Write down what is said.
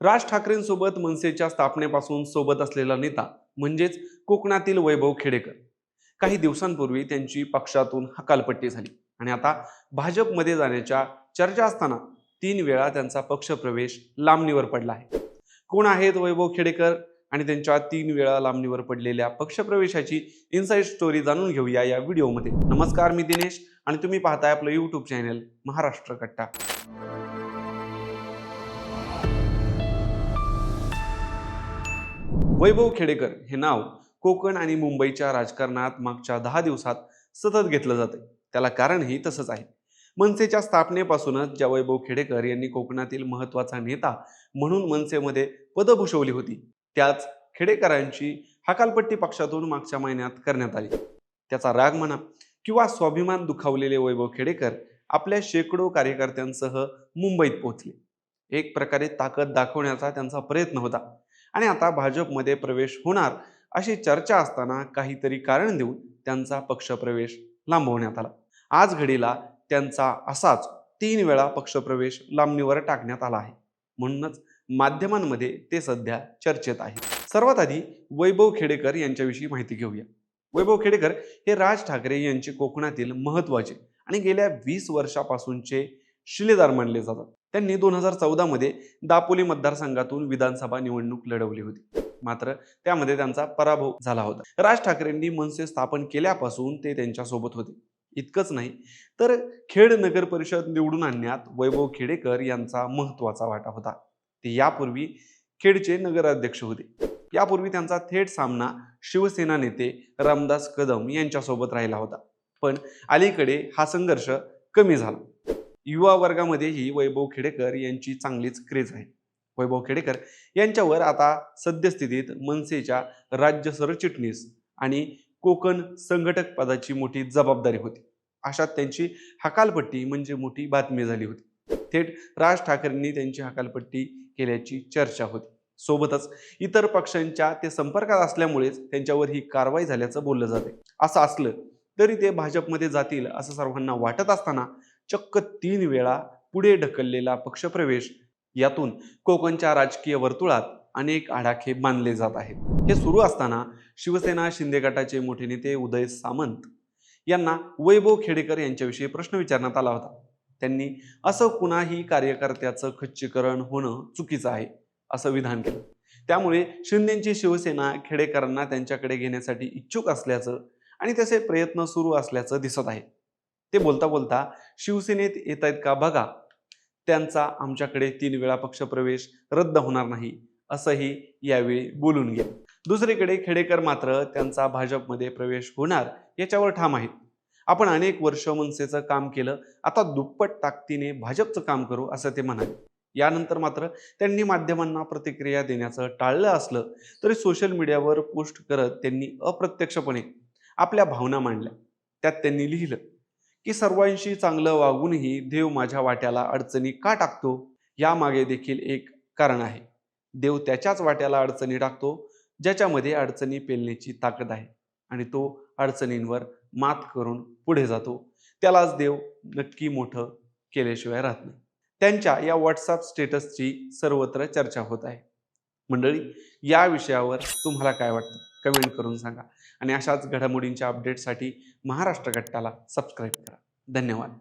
राज ठाकरेंसोबत मनसेच्या स्थापनेपासून सोबत असलेला नेता म्हणजेच कोकणातील वैभव खेडेकर. काही दिवसांपूर्वी त्यांची पक्षातून हकालपट्टी झाली आणि आता भाजपमध्ये जाण्याच्या चर्चा असताना तीन वेळा त्यांचा पक्षप्रवेश लांबणीवर पडला आहे. कोण आहेत वैभव खेडेकर आणि त्यांच्या तीन वेळा लांबणीवर पडलेल्या पक्षप्रवेशाची इनसाईड स्टोरी जाणून घेऊया या व्हिडिओमध्ये नमस्कार मी दिनेश आणि तुम्ही पाहताय आपलं यूट्यूब चॅनल महाराष्ट्र कट्टा. वैभव खेडेकर हे नाव कोकण आणि मुंबईच्या राजकारणात मागच्या दहा दिवसात सतत घेतलं जातं त्याला कारणही तसंच आहे. मनसेच्या स्थापनेपासूनच ज्या वैभव खेडेकर यांनी कोकणातील महत्त्वाचा नेता म्हणून मनसेमध्ये पद भूषवली होती त्याच खेडेकरांची हकालपट्टी पक्षातून मागच्या महिन्यात करण्यात आली. त्याचा राग म्हणा किंवा स्वाभिमान दुखावलेले वैभव खेडेकर आपल्या शेकडो कार्यकर्त्यांसह मुंबईत पोहोचले. एक प्रकारे ताकद दाखवण्याचा त्यांचा प्रयत्न होता. आणि आता भाजपमध्ये प्रवेश होणार अशी चर्चा असताना काहीतरी कारण देऊन त्यांचा पक्षप्रवेश लांबवण्यात आला. आज घडीला त्यांचा असाच तीन वेळा पक्षप्रवेश लांबणीवर टाकण्यात आला आहे. म्हणूनच माध्यमांमध्ये ते सध्या चर्चेत आहे सर्वात आधी वैभव खेडेकर यांच्याविषयी माहिती घेऊया. वैभव खेडेकर हे राज ठाकरे यांचे कोकणातील महत्त्वाचे आणि गेल्या वीस वर्षापासूनचे शिलेदार मानले जातात. त्यांनी दोन हजार चौदामध्ये दापोली मतदारसंघातून विधानसभा निवडणूक लढवली होती. मात्र त्यामध्ये त्यांचा पराभव झाला होता. राज ठाकरेंनी मनसे स्थापन केल्यापासून ते त्यांच्यासोबत होते. इतकंच नाही तर खेड नगर परिषद निवडून आणण्यात वैभव खेडेकर यांचा महत्त्वाचा वाटा होता. ते यापूर्वी खेडचे नगराध्यक्ष होते. यापूर्वी त्यांचा थेट सामना शिवसेना नेते रामदास कदम यांच्यासोबत राहिला होता. पण अलीकडे हा संघर्ष कमी झाला. युवा वर्गामध्येही वैभव खेडेकर यांची चांगलीच क्रेज आहे. वैभव खेडेकर यांच्यावर आता सद्यस्थितीत मनसेच्या राज्य सरचिटणीस आणि कोकण संघटक पदाची मोठी जबाबदारी होती. अशात त्यांची हकालपट्टी म्हणजे मोठी बातमी झाली होती. थेट राज ठाकरेंनी त्यांची हकालपट्टी केल्याची चर्चा होती. सोबतच इतर पक्षांच्या ते संपर्कात असल्यामुळेच त्यांच्यावर ही कारवाई झाल्याचं बोललं जाते. असं असलं तरी ते भाजपमध्ये जातील असं सर्वांना वाटत असताना चक्क तीन वेळा पुढे ढकललेला पक्षप्रवेश. यातून कोकणच्या राजकीय वर्तुळात अनेक आडाखे बांधले जात आहेत. हे सुरू असताना शिवसेना शिंदे गटाचे मोठे नेते उदय सामंत यांना वैभव खेडेकर यांच्याविषयी प्रश्न विचारण्यात आला होता. त्यांनी असं कुणाही कार्यकर्त्याचं खच्चीकरण होणं चुकीचं आहे असं विधान केलं. त्यामुळे शिंदेची शिवसेना खेडेकरांना त्यांच्याकडे घेण्यासाठी इच्छुक असल्याचं आणि त्याचे प्रयत्न सुरू असल्याचं दिसत आहे. ते बोलता बोलता शिवसेनेत येत आहेत का? बघा. त्यांचा आमच्याकडे तीन वेळा पक्षप्रवेश रद्द होणार नाही असंही यावेळी बोलून गेले दुसरीकडे खेडेकर मात्र त्यांचा भाजपमध्ये प्रवेश होणार याच्यावर ठाम आहेत. आपण अनेक वर्ष मनसेचं काम केलं आता दुप्पट ताकदीने भाजपचं काम करू असं ते म्हणाले. यानंतर मात्र त्यांनी माध्यमांना प्रतिक्रिया देण्याचं टाळलं असलं तरी सोशल मीडियावर पोस्ट करत त्यांनी अप्रत्यक्षपणे आपल्या भावना मांडल्या. त्यात त्यांनी लिहिलं की सर्वांशी चांगलं वागूनही देव माझ्या वाट्याला अडचणी का टाकतो? यामागे देखील एक कारण आहे. देव त्याच्याच वाट्याला अडचणी टाकतो ज्याच्यामध्ये अडचणी पेलण्याची ताकद आहे आणि तो अडचणींवर मात करून पुढे जातो. त्यालाच देव नक्की मोठं केल्याशिवाय राहत नाही. त्यांच्या या व्हॉट्सअप स्टेटसची सर्वत्र चर्चा होत आहे. मंडळी या विषयावर तुम्हाला काय वाटतं? कमेंट करून सांगा. आणि अशाच घडामोडींच्या अपडेटसाठी महाराष्ट्र गट्टाला सबस्क्राईब करा. धन्यवाद.